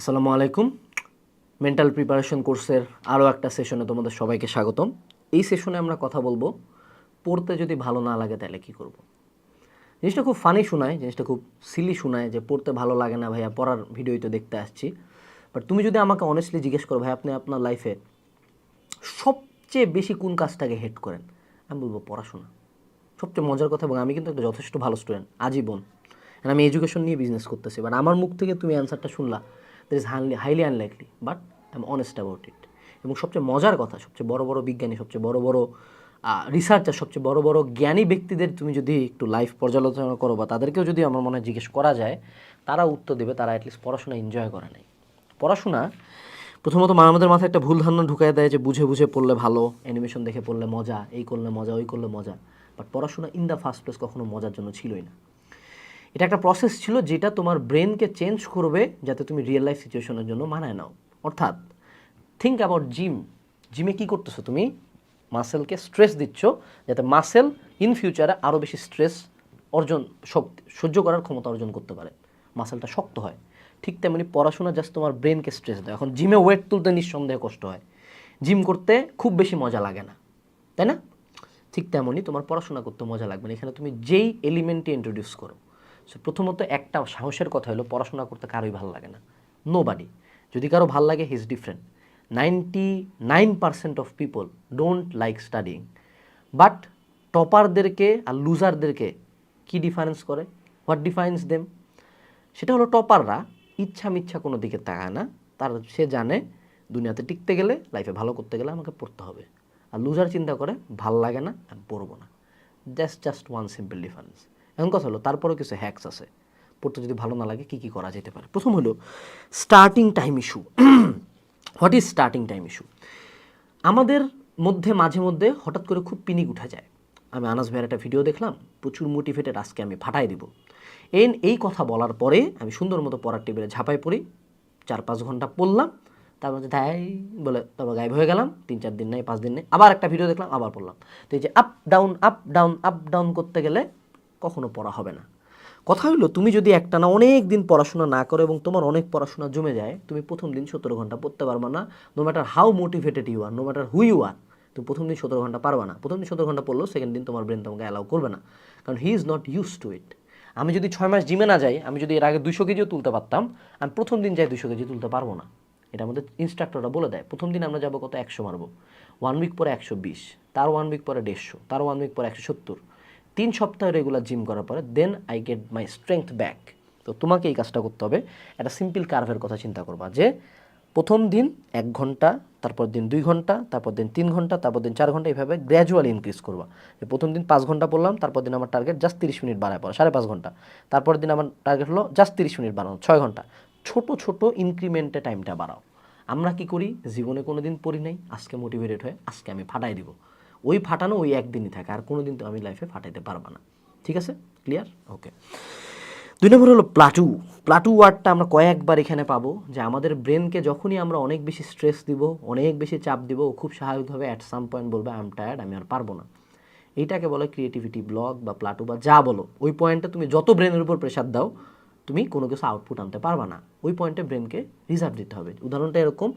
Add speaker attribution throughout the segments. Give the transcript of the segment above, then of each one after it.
Speaker 1: আসসালামু আলাইকুম। Mental preparation কোর্সের আরও একটা সেশনে তোমাদের সবাইকে স্বাগতম। এই সেশনে আমরা কথা বলব, পড়তে যদি ভালো না লাগে তাহলে কি করব। জিনিসটা খুব ফানি শোনায়, জিনিসটা খুব সিলি শোনায় যে পড়তে ভালো লাগে না ভাইয়া, পড়ার ভিডিওই তো দেখতে আসছি। বাট তুমি যদি আমাকে অনেস্টলি জিজ্ঞেস করো ভাই আপনি আপনার লাইফে সবচেয়ে বেশি কোন কাজটাকে হেট করেন? আমি বলব, পড়াশোনা। সবচেয়ে মজার কথা, এবং আমি কিন্তু একটা যথেষ্ট ভালো স্টুডেন্ট আজীবন। আমি এডুকেশন নিয়ে বিজনেস করতেছি। বাট আমার মুখ থেকে তুমি অ্যান্সারটা শুনলা। That is highly unlikely but I am honest about it এবং সবচেয়ে মজার কথা, সবচেয়ে বড় বড় বিজ্ঞানী, সবচেয়ে বড় বড় রিসার্চার সবচেয়ে বড় বড় জ্ঞানী ব্যক্তিদের তুমি যদি একটু লাইফ পর্যালোচনা করো বা তাদেরকেও যদি আমার মনে হয় জিজ্ঞেস করা যায়, তারা উত্তর দেবে তারা অ্যাটলিস্ট পড়াশোনা এনজয় করে নাই। পড়াশোনা, প্রথমত আমাদের মাথায় একটা ভুল ধারণা ঢুকাই দেয় যে বুঝে বুঝে পড়লে ভালো অ্যানিমেশন দেখে পড়লে মজা, এই করলে মজা, ওই করলে মজা বাট পড়াশোনা ইন দ্য ফার্স্ট প্লেস কখনো মজার জন্য ছিলই না। এটা একটা প্রসেস ছিল যেটা তোমার ব্রেনকে চেঞ্জ করবে যাতে তুমি রিয়েল লাইফ সিচুয়েশনের জন্য মানায় নাও। অর্থাৎ থিঙ্ক অ্যাবাউট জিম জিমে কী করতেছো তুমি? মাসেলকে স্ট্রেস দিচ্ছ যাতে মাসেল ইন ফিউচারে আরও বেশি স্ট্রেস অর্জন শক্তি সহ্য করার ক্ষমতা অর্জন করতে পারে। মাসেলটা শক্ত হয়। ঠিক তেমনি পড়াশোনা জাস্ট তোমার ব্রেনকে স্ট্রেস দেয়। এখন জিমে ওয়েট তুলতে নিঃসন্দেহে কষ্ট হয়। জিম করতে খুব বেশি মজা লাগে না। তাই না? ঠিক তেমনই তোমার পড়াশোনা করতে মজা লাগবে না। এখানে তুমি যেই এলিমেন্টটি ইন্ট্রোডিউস করো সো প্রথমত একটা সাহসের কথা হলো পড়াশোনা করতে কারোই ভালো লাগে না। নো বাডি যদি কারও ভালো লাগে he is different ninety nine percent of people don't like studying but টপারদেরকে আর লুজারদেরকে কি ডিফারেন্স করে? হোয়াট ডিফাইন্স দেম সেটা হলো টপাররা ইচ্ছা মিচ্ছা কোনো দিকে তাকায় না। তার, সে জানে দুনিয়াতে টিকতে গেলে লাইফে ভালো করতে গেলে আমাকে পড়তে হবে। আর লুজার চিন্তা করে, ভালো লাগে না, আমি পড়ব না। Just just one simple difference এখন কথা হলো, তারপরেও কিছু হ্যাকস আছে। পড়তে যদি ভালো না লাগে, কী কী করা যেতে পারে? প্রথম হলো starting time issue what is starting time issue আমাদের মধ্যে, মাঝে মধ্যে হঠাৎ করে খুব পিনিক উঠে যায়। আমি আনাস ভাইয়ের একটা ভিডিও দেখলাম, প্রচুর মোটিভেটেড আজকে আমি ফাটাই দিব। এন এই কথা বলার পরে আমি সুন্দর মতো পড়ার টেবিলে ঝাঁপাই পড়ি চার পাঁচ ঘণ্টা পড়লাম, তার মধ্যে তাই বলে তারপর গায়েব হয়ে গেলাম তিন চার দিন নেই, পাঁচ দিন নেই, আবার একটা ভিডিও দেখলাম, আবার পড়লাম। তো এই যে up down up down up down করতে গেলে কখনো পড়া হবে না। কথা হইল, তুমি যদি একটা না অনেক দিন পড়াশোনা না করো এবং তোমার অনেক পড়াশোনা জমে যায়, তুমি প্রথম দিন সতেরো ঘণ্টা পড়তে পারবা না no matter how motivated you are no matter who you are তুমি প্রথম দিন সতেরো ঘণ্টা পারবা না। প্রথম দিন সতেরো ঘণ্টা পড়লেও সেকেন্ড দিন তোমার ব্রেন তোমাকে অ্যালাউ করবে না। কারণ he is not use to it আমি যদি ছয় মাস জিমে না যাই, আমি যদি এর আগে দুশো কেজিও তুলতে পারতাম, আমি প্রথম দিন যাই দুশো কেজি তুলতে পারব না। এটা আমাদের ইনস্ট্রাক্টররা বলে দেয়, প্রথম দিন আমরা যাব কত একশো মারবো? ওয়ান উইক পরে একশো বিশ, তার ওয়ান উইক পরে দেড়শো, তার ওয়ান উইক পরে একশো সত্তর। তিন সপ্তাহ রেগুলার জিম করার পরে then I get my strength back তো তোমাকে এই কাজটা করতে হবে। একটা সিম্পল কার্ভের কথা চিন্তা করবা যে, প্রথম দিন এক ঘণ্টা, তারপর দিন দুই ঘণ্টা, তারপর দিন তিন ঘণ্টা, তারপর দিন চার ঘণ্টা, এইভাবে গ্র্যাজুয়ালি ইনক্রিজ করবা। প্রথম দিন পাঁচ ঘণ্টা পড়লাম, তারপর দিন আমার টার্গেট জাস্ট তিরিশ মিনিট বাড়ায় পড়া, সাড়ে পাঁচ ঘণ্টা। তারপর দিন আমার টার্গেট হলো জাস্ট তিরিশ মিনিট বাড়ানো, ছয় ঘণ্টা। ছোট ছোট ইনক্রিমেন্টে টাইমটা বাড়াও। আমরা কি করি? জীবনে কোনো দিন পড়ি নাই, আজকে মোটিভেটেড হয়ে, আজকে আমি ফাটাই দিব। ওই ফাটানো ওই একদিনই থাকে। আর কোনো দিন তো আমি লাইফে ফাটাইতে পারব না। ঠিক আছে? ক্লিয়ার ওকে দুই নম্বর হলো প্লাটু প্লাটু ওয়ার্ডটা আমরা কয়েকবার এখানে পাবো যে আমাদের ব্রেনকে যখনই আমরা অনেক বেশি স্ট্রেস দিব, অনেক বেশি চাপ দিব, ও খুব স্বাভাবিকভাবে অ্যাট সাম পয়েন্ট বলবে আই এম টায়ার্ড আমি আর পারব না। এইটাকে বলে ক্রিয়েটিভিটি ব্লক বা প্লাটু বা যা বলো। ওই পয়েন্টে তুমি যত ব্রেনের উপর প্রেশার দাও, তুমি কোনো কিছু আউটপুট আনতে পারবা না। ওই পয়েন্টে ব্রেনকে রিজার্ভ দিতে হবে। উদাহরণটা এরকম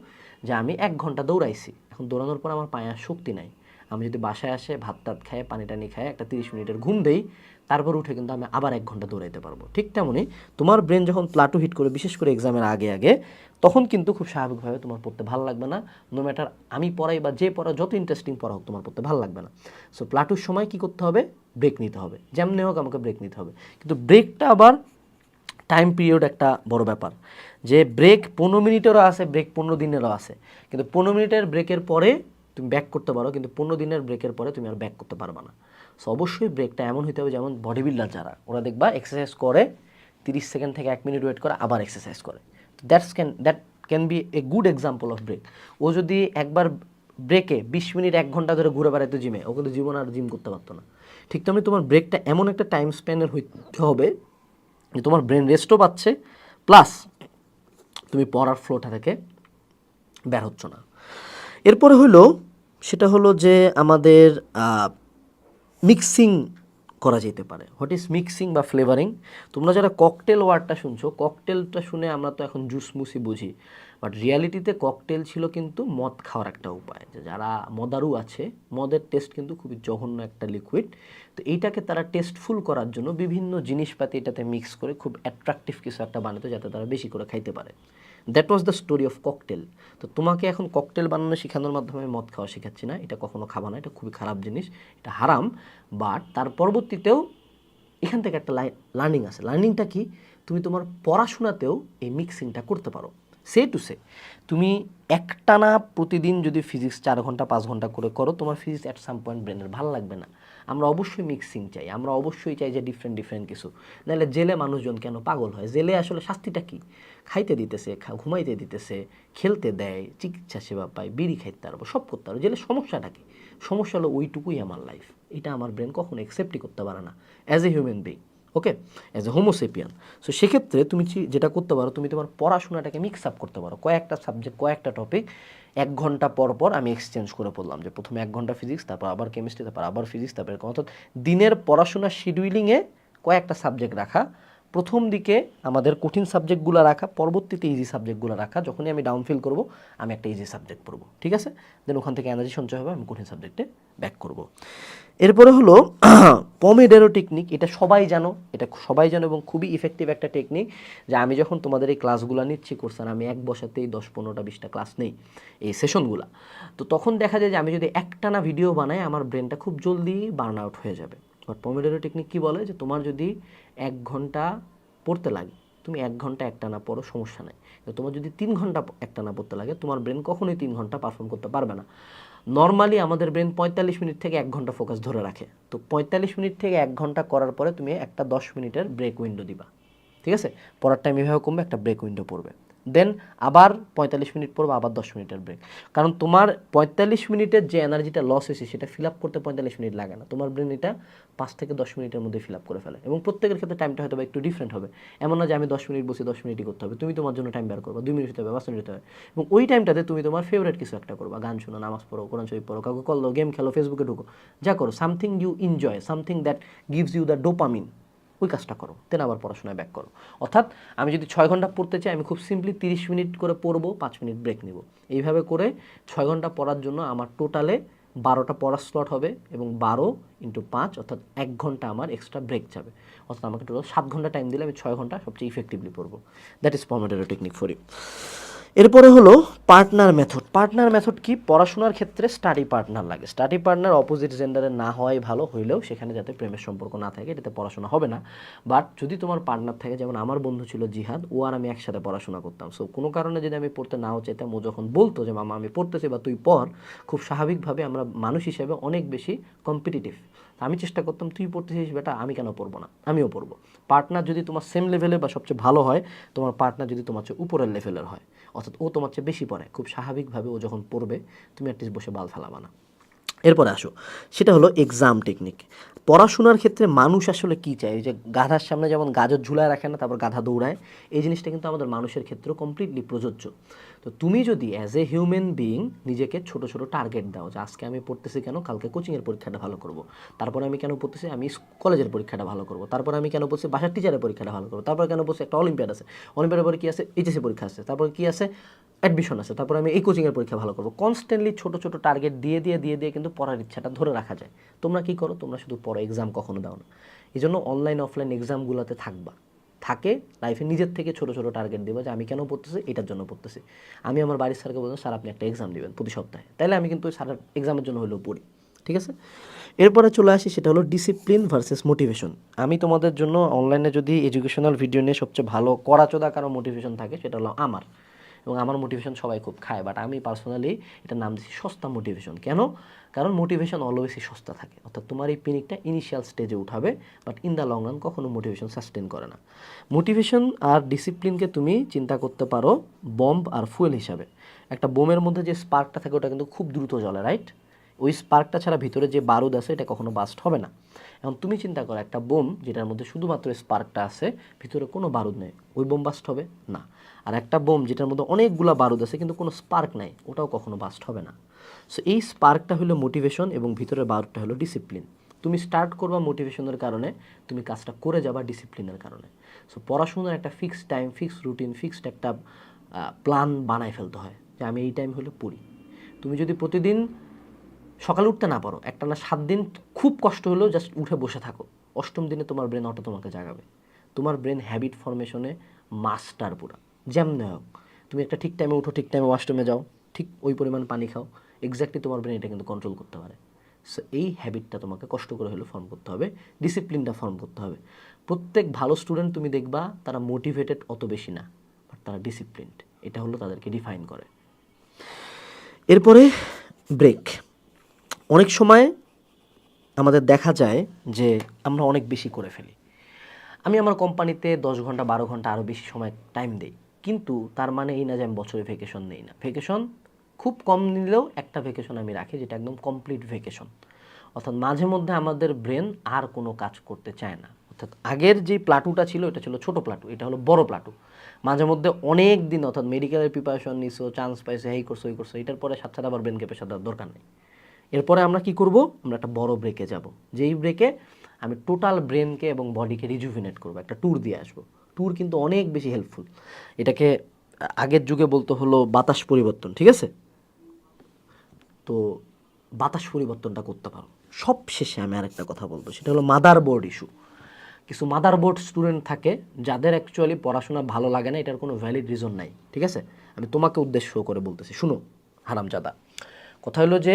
Speaker 1: যে আমি এক ঘণ্টা দৌড়াইছি। এখন দৌড়ানোর পর আমার পায়ে শক্তি নাই। আমি যদি বাসায় আসে ভাত টাত খায়, পানি টানি খায় একটা তিরিশ মিনিটের ঘুম দেই, তারপর উঠে কিন্তু আমি আবার এক ঘণ্টা দৌড়াইতে পারব। ঠিক তেমনই তোমার ব্রেন যখন প্লাটু হিট করে, বিশেষ করে এক্সামের আগে আগে, তখন কিন্তু খুব স্বাভাবিকভাবে তোমার পড়তে ভালো লাগবে না। নো ম্যাটার আমি পড়াই বা যে পড়া, যত ইন্টারেস্টিং পড়া হোক, তোমার পড়তে ভালো লাগবে না। সো প্লাটুর সময় কি করতে হবে? ব্রেক নিতে হবে। যেমনি হোক আমাকে ব্রেক নিতে হবে। কিন্তু ব্রেকটা আবার টাইম পিরিয়ড একটা বড় ব্যাপার। যে ব্রেক পনেরো মিনিটেরও আছে ব্রেক পনেরো দিনেরও আছে। কিন্তু পনেরো মিনিটের ব্রেকের পরে তুমি ব্যাক করতে পারো, কিন্তু পনেরো দিনের ব্রেকের পরে তুমি আর ব্যাক করতে পারবে না। সো অবশ্যই ব্রেকটা এমন হতে হবে যেমন বডি বিল্ডার যারা, ওরা দেখবা এক্সারসাইজ করে তিরিশ সেকেন্ড থেকে এক মিনিট ওয়েট করে আবার এক্সারসাইজ করে। That's can that can be a good example of break ও যদি একবার ব্রেকে বিশ মিনিট এক ঘণ্টা ধরে ঘুরে বেড়াইতো জিমে ও কিন্তু জীবন আর জিম করতে পারতো না। ঠিক তেমনি তোমার ব্রেকটা এমন একটা টাইম স্প্যানের হইতে হবে যে তোমার ব্রেন রেস্টও পাচ্ছে প্লাস তুমি পড়ার ফ্লোটা থেকে বের হচ্ছ না। এরপরে হলো সেটা হলো যে আমাদের মিক্সিং করা যেতে পারে। হোয়াট ইজ মিক্সিং বা ফ্লেভারিং তোমরা যারা ককটেল ওয়ার্ডটা শুনছো ককটেলটা শুনে আমরা তো এখন জুস মুসি বুঝি। বাট রিয়ালিটিতে ককটেল ছিল কিন্তু মদ খাওয়ার একটা উপায়। যে যারা মদারু আছে, মদের টেস্ট কিন্তু খুবই জঘন্য একটা লিকুইড তো এইটাকে তারা টেস্টফুল করার জন্য বিভিন্ন জিনিসপাতি এটাতে মিক্স করে খুব অ্যাট্রাকটিভ কিছু একটা বানাতো যাতে তারা বেশি করে খাইতে পারে। That was the story of cocktail তো তোমাকে এখন ককটেল বানানো শেখানোর মাধ্যমে মদ খাওয়া শেখাচ্ছি না। এটা কখনো খাবা না। এটা খুবই খারাপ জিনিস। এটা হারাম। বাট তার পরবর্তীতেও এখান থেকে একটা লার্নিং আছে। লার্নিংটা কি? তুমি তোমার পড়াশোনাতেও এই মিক্সিংটা করতে পারো। সে টু সে তুমি একটানা প্রতিদিন যদি ফিজিক্স চার ঘণ্টা, পাঁচ ঘণ্টা করে করো, তোমার ফিজিক্স অ্যাট সাম পয়েন্ট ব্রেনের ভালো লাগবে না। আমরা অবশ্যই মিক্সিং চাই। আমরা অবশ্যই চাই যে ডিফারেন্ট ডিফারেন্ট কিছু। নাহলে জেলে মানুষজন কেন পাগল হয়? জেলে আসলে শাস্তিটা কি? খাইতে দিতেছে ঘুমাইতে দিতেছে, খেলতে দেয়, চিকিৎসা সেবা পায়, বিড়ি খাইতে পারব সব করতে পারব জেলে সমস্যাটা কি? সমস্যা হলো ওইটুকুই আমার লাইফ এটা আমার ব্রেন কখনো অ্যাকসেপ্টই করতে পারে না as a human being okay as a homo sapien so সেক্ষেত্রে তুমি যেটা করতে পারো, তুমি তোমার পড়াশোনাটাকে মিক্স আপ করতে পারো। কয়েকটা সাবজেক্ট কয়েকটা টপিক এক ঘণ্টা পর পর আমি এক্সচেঞ্জ করে পড়লাম যে প্রথমে এক ঘণ্টা ফিজিক্স তারপর আবার কেমিস্ট্রি তারপর আবার ফিজিক্স তারপর এরকম। অর্থাৎ দিনের পড়াশোনার শিডিউলিংয়ে কয়েকটা সাবজেক্ট রাখা প্রথম দিকে আমাদের কঠিন সাবজেক্টগুলো রাখা, পরবর্তীতে ইজি সাবজেক্টগুলো রাখা, যখনই আমি ডাউন ফিল করব, আমি একটা ইজি সাবজেক্ট পড়ব, ঠিক আছে? দেন ওখান থেকে এনার্জি সঞ্চয় হবে, আমি কঠিন সাবজেক্টে ব্যাক করব। এরপরে হলো পমেডেরো টেকনিক এটা সবাই জানো, এটা সবাই জানো এবং খুবই ইফেক্টিভ একটা টেকনিক যে আমি যখন তোমাদের এই ক্লাসগুলো নিচ্ছি কোর্সের আমি এক বসাতেই দশ, পনেরোটা, বিশটা ক্লাস নেই এই সেশনগুলো তো তখন দেখা যায় যে আমি যদি একটানা ভিডিও বানাই, আমার ব্রেনটা খুব জলদি বার্ন আউট হয়ে যাবে। বাট পমেডেরো টেকনিক কী বলে? যে তোমার যদি এক ঘণ্টা পড়তে লাগে, তুমি এক ঘণ্টা একটানা পড়ো, সমস্যা নাই। তোমার যদি তিন ঘণ্টা একটানা পড়তে লাগে, তোমার ব্রেন কখনোই তিন ঘণ্টা পারফর্ম করতে পারবে না। নর্মালি আমাদের ব্রেন পঁয়তাল্লিশ মিনিট থেকে এক ঘণ্টা ফোকাস ধরে রাখে। তো পঁয়তাল্লিশ মিনিট থেকে এক ঘণ্টা করার পরে তুমি একটা দশ মিনিটের ব্রেক উইন্ডো দিবা। ঠিক আছে? পড়ার টাইম এভাবে কমবে, একটা ব্রেক উইন্ডো পড়বে। দেন আবার পঁয়তাল্লিশ মিনিট পড়বে আবার দশ মিনিটের ব্রেক কারণ তোমার পঁয়তাল্লিশ মিনিটের যে এনার্জিটা লস হয়েছে, সেটা ফিল আপ করতে পঁয়তাল্লিশ মিনিট লাগে না। তোমার ব্রেন এটা পাঁচ থেকে দশ মিনিটের মধ্যে ফিল আপ করে ফেলে। এবং প্রত্যেকের ক্ষেত্রে টাইমটা হয়তো একটু ডিফারেন্ট হবে। এমন না যে আমি দশ মিনিট বসে দশ মিনিটই করতে হবে। তুমি তোমার জন্য টাইম বের করবা। দুই মিনিট হতে হবে, পাঁচ মিনিট হবে। এবং ওই টাইমটাতে তুমি তোমার ফেভারিট কিছু একটা করবা। গান শোনো, নামাজ পড়ো, কোরআন শরীফ পড়ো, কাউকে কল দাও গেম খেলো ফেসবুকে ঢুকো। যা করো something you enjoy something that gives you the dopamine ওই কাজটা করো দেন আবার পড়াশোনায় ব্যাক করো। অর্থাৎ আমি যদি ছয় ঘণ্টা পড়তে চাই, আমি খুব সিম্পলি তিরিশ মিনিট করে পড়ব, পাঁচ মিনিট ব্রেক নিব। এইভাবে করে ছয় ঘণ্টা পড়ার জন্য আমার টোটালে বারোটা পড়ার স্লট হবে এবং বারো ইন্টু পাঁচ, অর্থাৎ এক ঘণ্টা আমার এক্সট্রা ব্রেক যাবে। অর্থাৎ আমাকে টোটাল সাত ঘণ্টা টাইম দিলে আমি ছয় ঘণ্টা সবচেয়ে ইফেক্টিভলি পড়ব। That is pomodoro technique for you এরপরে হলো পার্টনার মেথড পার্টনার মেথড কি? পড়াশোনার ক্ষেত্রে স্টাডি পার্টনার লাগে। স্টাডি পার্টনার অপোজিট জেন্ডারের না হওয়াই ভালো, হইলেও সেখানে যাতে প্রেমের সম্পর্ক না থাকে, এটাতে পড়াশোনা হবে না। বাট যদি তোমার পার্টনার থাকে, যেমন আমার বন্ধু ছিল জিহাদ, ও আর আমি একসাথে পড়াশোনা করতাম। সো কোনো কারণে যদি আমি পড়তে নাও চাইতাম, ও যখন বলতো যে, মামা, আমি পড়তেছি বা তুই পড়, খুব স্বাভাবিকভাবে আমরা মানুষ হিসেবে অনেক বেশি কম্পিটিটিভ আমি চেষ্টা করতাম, তুই পড়তেছিস, বেটা, আমি কেন পড়ব না? আমিও পড়ব। পার্টনার যদি তোমার সেম লেভেলে বা সবচেয়ে ভালো হয়, তোমার পার্টনার যদি তোমার চেয়ে উপরের লেভেলের হয়, অর্থাৎ ও তোমার চেয়ে বেশি পড়ে। খুব স্বাভাবিকভাবে ও যখন পড়বে, তুমি অ্যাটলিস্ট বসে বাল ফেলাবা না। এরপরে আসো, সেটা হলো এক্সাম টেকনিক পড়াশোনার ক্ষেত্রে মানুষ আসলে কী চায়? যে গাধার সামনে যেমন গাজর ঝুলায় রাখে না, তারপর গাধা দৌড়ায়, এই জিনিসটা কিন্তু আমাদের মানুষের ক্ষেত্রেও কমপ্লিটলি প্রযোজ্য। তো তুমি যদি অ্যাজ এ হিউম্যান বিং নিজেকে ছোট ছোট টার্গেট দাও যে আজকে আমি পড়তেছি কেন, কালকে কোচিংয়ের পরীক্ষাটা ভালো করব। তারপর আমি কেন পড়তেছি? আমি কলেজের পরীক্ষাটা ভালো করব। তারপর আমি কেন পড়ছি বাসার টিচারের পরীক্ষাটা ভালো করব। তারপর কেন পড়ছি একটা অলিম্পিয়াড আছে। অলিম্পিয়াডের পরে কী আছে? এইচএসসি পরীক্ষা আছে। তারপর কী আছে? অ্যাডমিশন আছে। তারপর আমি এই কোচিংয়ের পরীক্ষা ভালো করব। কনস্ট্যান্টলি ছোট ছোট টার্গেট দিয়ে দিয়ে দিয়ে দিয়ে কিন্তু পড়ার ইচ্ছাটা ধরে রাখা যায়। তোমরা কি করো? তোমরা শুধু পড়ো। এক্সাম কখনো দাও না। এই জন্য অনলাইন অফলাইন এক্সামগুলোতে থাকবা। থাকে লাইফে নিজের থেকে ছোট ছোট টার্গেট দেবো যে আমি কেন পড়তেছি, এটার জন্য পড়তেছি। আমি আমার বাড়ির স্যারকে বলতাম স্যার আপনি একটা এক্সাম দেবেন প্রতি সপ্তাহে। তাহলে আমি কিন্তু স্যারের এক্সামের জন্য হলেও পড়ি, ঠিক আছে? এরপরে চলে আসি, সেটা হলো ডিসিপ্লিন ভার্সেস মোটিভেশন আমি তোমাদের জন্য অনলাইনে যদি এডুকেশনাল ভিডিও নিয়ে সবচেয়ে ভালো করাচোদা কারও মোটিভেশন থাকে, সেটা হলো আমার। এবং আমার মোটিভেশন সবাই খুব খায় বাট আমি পার্সোনালি এটা নাম দিচ্ছি সস্তা মোটিভেশন কেন? কারণ মোটিভেশন অলওয়েজই সস্তা থাকে। অর্থাৎ তোমার এই পিনিকটা ইনিশিয়াল স্টেজে উঠাবে but in the long run কখনো মোটিভেশন সাস্টেন করে না। মোটিভেশন আর ডিসিপ্লিনকে তুমি চিন্তা করতে পারো বম্ব আর ফুয়েল হিসাবে। একটা বোমের মধ্যে যে স্পার্কটা থাকে, ওটা কিন্তু খুব দ্রুত জ্বলে রাইট ওই স্পার্কটা ছাড়া ভিতরে যে বারুদ আছে, এটা কখনো বাস্ট হবে না। এখন তুমি চিন্তা করো, একটা বোম যেটার মধ্যে শুধুমাত্র স্পার্কটা আছে, ভিতরে কোনো বারুদ নেই, ওই বোম বাস্ট হবে? না। আর একটা বোম যেটার মধ্যে অনেকগুলো বারুদ আছে, কিন্তু কোনো স্পার্ক নাই, ওটাও কখনো বাস্ট হবে না। সো এই স্পার্কটা হলো মোটিভেশন এবং ভিতরের বারুদটা হলো ডিসিপ্লিন তুমি স্টার্ট করবা মোটিভেশনের কারণে, তুমি কাজটা করে যাবা ডিসিপ্লিনের কারণে। সো পড়াশোনার একটা fixed time fixed routine fixed একটা প্ল্যান বানায় ফেলতে হয়, যে আমি এই টাইম হলে পড়ি। তুমি যদি প্রতিদিন সকালে উঠতে না পারো। একটা না সাত দিন খুব কষ্ট হলেও জাস্ট উঠে বসে থাকো। অষ্টম দিনে তোমার ব্রেন অটো তোমাকে জাগাবে। তোমার ব্রেন হ্যাবিট ফরমেশনে মাস্টার পুরা। যেমন হোক তুমি একটা ঠিক টাইমে উঠো, ঠিক টাইমে ওয়াশরুমে যাও, ঠিক ওই পরিমাণ পানি খাও। এক্স্যাক্টলি তোমার ব্রেন এটা কিন্তু কন্ট্রোল করতে পারে। সো এই হ্যাবিটটা তোমাকে কষ্ট করে হলেও ফর্ম করতে হবে। ডিসিপ্লিনটা ফর্ম করতে হবে। প্রত্যেক ভালো স্টুডেন্ট তুমি দেখবা, তারা মোটিভেটেড অত বেশি না বাট তারা ডিসিপ্লিনড এটা হলো তাদেরকে ডিফাইন করে। এরপরে ব্রেক অনেক সময় আমাদের দেখা যায় যে আমরা অনেক বেশি করে ফেলি। আমি আমার কোম্পানিতে দশ ঘণ্টা, বারো ঘণ্টা আরও বেশি সময় টাইম দেই। কিন্তু তার মানে এই না যে আমি বছরে ভেকেশন নেই না। ভেকেশন খুব কম নিলেও একটা ভেকেশন আমি রাখি যেটা একদম কমপ্লিট ভেকেশন অর্থাৎ মাঝে মধ্যে আমাদের ব্রেন আর কোনো কাজ করতে চায় না। অর্থাৎ আগের যে প্লাটুটা ছিল, এটা ছিল ছোট প্লাটু এটা হলো বড় প্লাটু মাঝে মধ্যে অনেক দিন, অর্থাৎ মেডিকেলের প্রিপারেশন নিছো চান্স পাইছো, এই করছ এই করছ, এটার পরে সাথে আবার ব্রেনকে পেশা দেওয়ার দরকার নেই। এরপরে আমরা কি করব? আমরা একটা বড় ব্রেকে যাব। যেই ব্রেকে আমি টোটাল ব্রেনকে এবং বডিকে রিজুভিনেট করব। একটা ট্যুর দিয়ে আসব। ট্যুর কিন্তু অনেক বেশি হেল্পফুল এটাকে আগের যুগে বলতে হলো বাতাস পরিবর্তন, ঠিক আছে? তো বাতাস পরিবর্তনটা করতে পারো। সব শেষে আমি আরেকটা কথা বলব। সেটা হলো মাদার বোর্ড ইস্যু কিছু মাদার বোর্ড স্টুডেন্ট থাকে, যাদের অ্যাকচুয়ালি পড়াশোনা ভালো লাগে না, এটার কোনো ভ্যালিড রিজন নাই, ঠিক আছে? আমি তোমাকে উদ্দেশ্য করে বলতেছি। শুনো, হারামজাদা। কথা হলো যে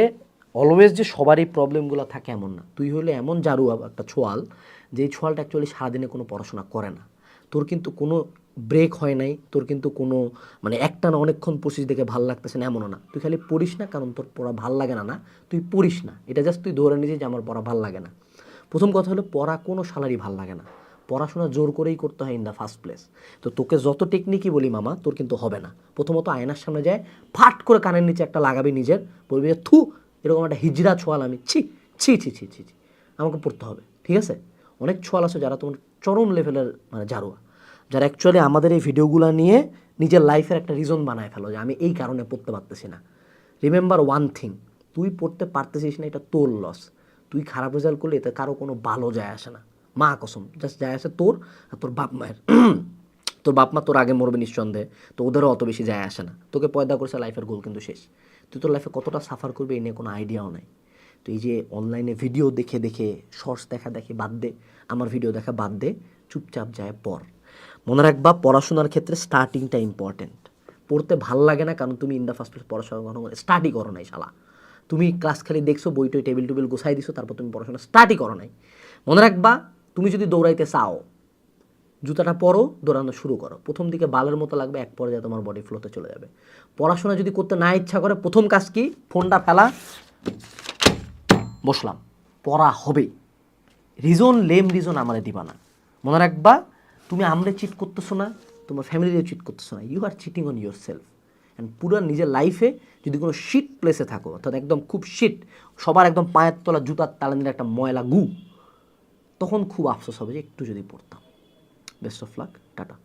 Speaker 1: অলওয়েজ যে সবারই প্রবলেমগুলো থাকে এমন না। তুই হলে এমন জারু একটা ছোয়াল যে ছোয়ালটা অ্যাকচুয়ালি সারাদিনে কোনো পড়াশোনা করে না। তোর কিন্তু কোনো ব্রেক হয় নাই, তোর কিন্তু কোনো মানে একটা না অনেকক্ষণ পড়ছিস দেখে ভালো লাগতেছে না, এমনও না। তুই খালি পড়িস না কারণ তোর পড়া ভালো লাগে না না? তুই পড়িস না। এটা জাস্ট তুই ধরে নিছিস যে আমার পড়া ভালো লাগে না। প্রথম কথা হলো পড়া কোনো সালারি ভালো লাগে না। পড়াশোনা জোর করেই করতে হয় ইন দ্য ফার্স্ট প্লেস তো তোকে যত টেকনিকই বলি মামা, তোর কিন্তু হবে না। প্রথমত আয়নার সামনে যায়, ফাট করে কানের নিচে একটা লাগাবি নিজের। বলবি যে, থু এরকম একটা হিজড়া ছোয়াল আমি। ছি ছি ছি ছি ছি ছি। আমাকে পড়তে হবে, ঠিক আছে? অনেক ছোয়াল আছে যারা তোমার চরম লেভেলের মানে জারুয়া, যারা অ্যাকচুয়ালি আমাদের এই ভিডিওগুলো নিয়ে নিজের লাইফের একটা রিজন বানায় ফেলো যে আমি এই কারণে পড়তে পারতেছি না। রিমেম্বার ওয়ান থিং তুই পড়তে পারতেছিস না, এটা তোর লস তুই খারাপ রেজাল্ট করলে, এতে কারও কোনো ভালো যায় আসে না। মা কসম জাস্ট যায় আসে তোর আর তোর বাপ মায়ের। তোর বাপ মা তোর আগে মরবে নিঃসন্দেহে, তো ওদেরও অত বেশি যায় আসে না। তোকে পয়দা করছে লাইফের গোল কিন্তু শেষ। তুই তোর লাইফে কতটা সাফার করবে এই নিয়ে কোনো আইডিয়াও নাই। তো এই যে অনলাইনে ভিডিও দেখে দেখে শর্টস দেখা দেখে বাদ দে, আমার ভিডিও দেখা বাদ দে, চুপচাপ যায় পর মনে রাখবা, পড়াশোনার ক্ষেত্রে স্টার্টিংটা ইম্পর্টেন্ট পড়তে ভালো লাগে না, কারণ তুমি ইন দ্য ফার্স্ট প্লেস পড়াশোনা করো স্টার্টই করো নাই শালা। তুমি ক্লাস খালি দেখছ, বই টই টেবিল টেবিল গোছাই দিছো, তারপর তুমি পড়াশোনা স্টার্টই করো নাই। মনে রাখবা, তুমি যদি দৌড়াইতে চাও জুতাটা পরো, দৌড়ানো শুরু করো। প্রথম দিকে বালের মতো লাগবে, এক পর্যায়ে তোমার বডি ফ্লোতে চলে যাবে। পড়াশোনা যদি করতে না ইচ্ছা করে, প্রথম কাজ কি? ফোনটা ফেলা। বসলাম। পড়া হবেই রিজন লেম রিজন আমারে দিবা না মনে রাখবা, তুমি আমরে চিট করতেছো না, তোমার ফ্যামিলিরে চিট করতেছো না। You are cheating on yourself and পুরো নিজের লাইফে যদি কোনো শিট প্লেসে থাকো, অর্থাৎ একদম খুব শিট সবার একদম পায়ের তলা জুতার তালানির একটা ময়লা গু, তখন খুব আফসোস হবে যে একটু যদি পড়তাম। Best of luck tata